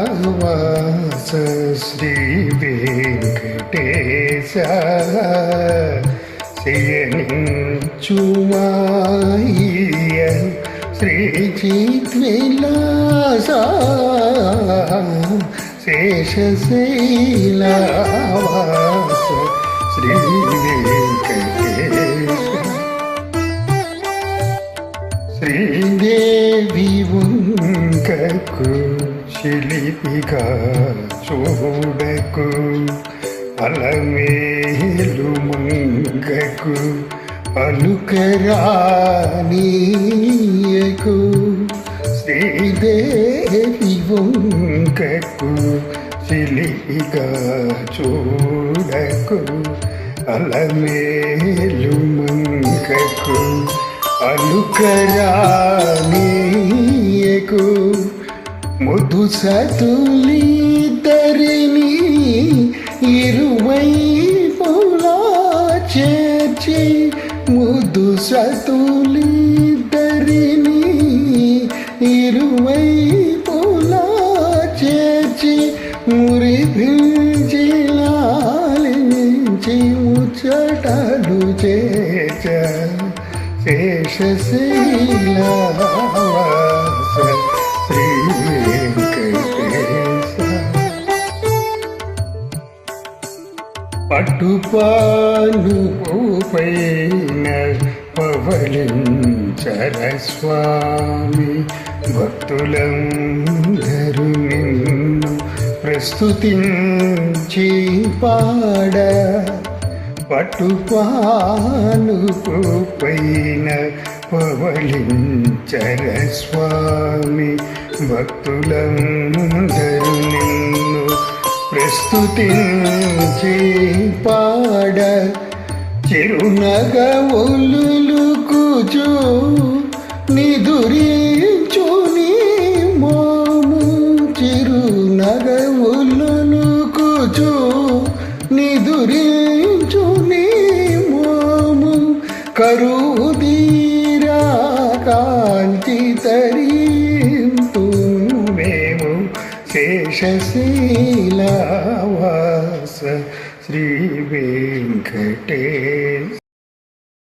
శేషశీలవాస శ్రీ వెంకటేశ శయనించుమాయ శ్రీ చిత్విలాస శ్రీ వెంకటేశ శ్రీదేవి వంకకు శిలిపిగా చూడకు అలమేలు మంగకు పలుకరానీయకు శ్రీదేవి వంకకు శిలిపిగా చూడకు అలమేలు మంగకు అలుకరాని ముదు సతులిద్దరిని ఇరువై చేర్చి ముదు సతులిద్దరిని ఇరువై చేర్చి మురి పిలిచి లాలించి ముచ్చటలు చేర్చ పట్టుపాలు పైన పవలించర స్వామి భక్తులందరూ నిన్ను ప్రస్తుతించి పాడ. పట్టుపానుకు పైన పవలించర స్వామి భక్తులందరూ ప్రస్తుతించి పాడ చిరునగవులు కూచు నిదురించు నీ మోము. చిరునగవులు కూచు నిదురించు నీ మోము. కరుదీరా కాంతి శేషశీలవాస శ్రీ వెంకటేశ